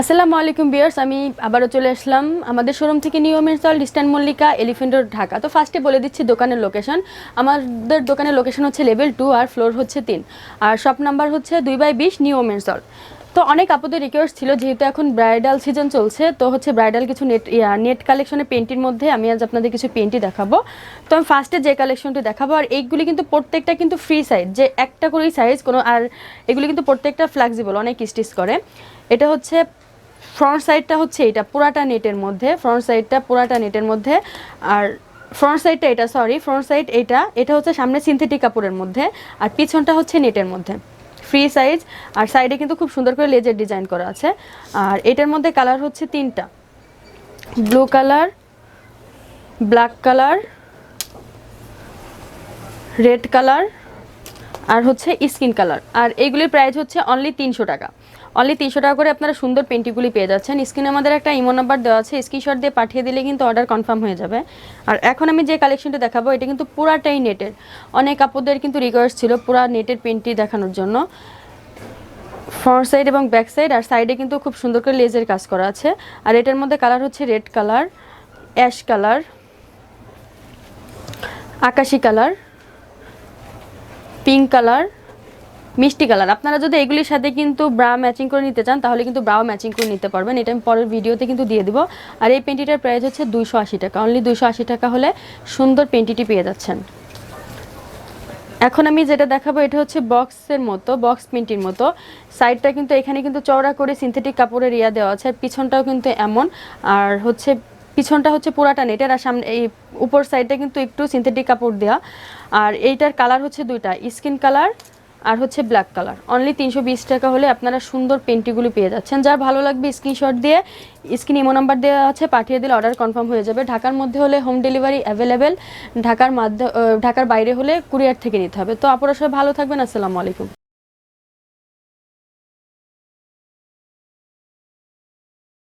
আসসালামু আলাইকুম বিয়ার্স আমি আবারও চলে আসলাম আমাদের শোরুম থেকে নিয়মের চল distant Mallika elephant road Dhaka. তো ফার্স্টে বলে দিচ্ছি দোকানের লোকেশন আমাদের দোকানের লোকেশন হচ্ছে লেভেল টু আর ফ্লোর হচ্ছে তিন। আর শপ নাম্বার হচ্ছে দুই বাই বিশ নিয়মের চল তো অনেক আপদের রিকোয়েস্ট ছিল, যেহেতু এখন ব্রাইডাল সিজন চলছে, তো হচ্ছে ব্রাইডাল কিছু নেট নেট কালেকশনের পেন্টির মধ্যে আমি আজ আপনাদের কিছু পেন্টই দেখাবো। তো আমি ফার্স্টে যে কালেকশনটি দেখাবো, আর এইগুলি কিন্তু প্রত্যেকটা কিন্তু ফ্রি সাইজ যে একটা করেই সাইজ কোনো, আর এগুলি কিন্তু প্রত্যেকটা ফ্লেক্সিবল অনেক স্টিচ করে। এটা হচ্ছে ফ্রন্ট সাইডটা হচ্ছে এটা পুরাটা নেটের মধ্যে ফ্রন্ট সাইডটা পুরাটা নেটের মধ্যে, আর ফ্রন্ট সাইডটা এটা সরি ফ্রন্ট সাইড এটা এটা হচ্ছে সামনে সিনথেটিক কাপড়ের মধ্যে, আর পিছনটা হচ্ছে নেটের মধ্যে ফ্রি সাইজ আর সাইডে কিন্তু খুব সুন্দর করে লেজের ডিজাইন করা আছে, আর এটার মধ্যে কালার হচ্ছে তিনটা blue colour black colour red colour আর হচ্ছে স্কিন কালার আর এইগুলির প্রাইস হচ্ছে অনলি তিনশো টাকা। অনলি তিনশো টাকা করে আপনারা সুন্দর পেন্টিগুলি পেয়ে যাচ্ছেন। স্ক্রিনে আমাদের একটা ইমো নাম্বার দেওয়া আছে স্ক্রিনশট দিয়ে পাঠিয়ে দিলে কিন্তু অর্ডার কনফার্ম হয়ে যাবে। আর এখন আমি যে কালেকশনটা দেখাবো, এটা কিন্তু পুরাটাই নেটের অনেক আপুদের কিন্তু রিকোয়েস্ট ছিল পুরা নেটের পেন্টি দেখানোর জন্য। ফ্রন্ট সাইড এবং ব্যাক সাইড আর সাইডে কিন্তু খুব সুন্দর করে লেজের কাজ করা আছে। আর এটার মধ্যে কালার হচ্ছে রেড কালার অ্যাশ কালার আকাশি কালার পিঙ্ক কালার মিষ্টি কালার আপনারা যদি এগুলির সাথে কিন্তু ব্রা ম্যাচিং করে নিতে চান, তাহলে কিন্তু ব্রাও ম্যাচিং করে নিতে পারবেন। এটা আমি পরের ভিডিওতে কিন্তু দিয়ে দিব। আর এই পেন্টিটার প্রাইস হচ্ছে দুইশো আশি টাকা। অনলি দুইশো আশি টাকা হলে সুন্দর পেন্টিটি পেয়ে যাচ্ছেন। এখন আমি যেটা দেখাবো, এটা হচ্ছে বক্সের মতো বক্স পেন্টির মতো। সাইডটা কিন্তু এখানে কিন্তু চওড়া করে সিনথেটিক কাপড়ের ইয়া দেওয়া আছে, আর পিছনটাও কিন্তু এমন। আর হচ্ছে পিছনটা হচ্ছে পুরাটা নেটের আর সামনে এই উপর সাইডটা কিন্তু একটু সিনথেটিক কাপড় দেওয়া আর এইটার কালার হচ্ছে দুইটা স্কিন কালার আর হচ্ছে ব্ল্যাক কালার অনলি তিনশো বিশ টাকা হলে আপনারা সুন্দর পেন্টিগুলি পেয়ে যাচ্ছেন। যার ভালো লাগবে স্ক্রিনশট দিয়ে স্ক্রিন ইমো নাম্বার দেওয়া আছে, পাঠিয়ে দিলে অর্ডার কনফার্ম হয়ে যাবে। ঢাকার মধ্যে হলে হোম ডেলিভারি অ্যাভেলেবেল ঢাকার মাধ্যমে ঢাকার বাইরে হলে কুরিয়ার থেকে নিতে হবে। তো আপনারা সবাই ভালো থাকবেন, আসসালামু আলাইকুম।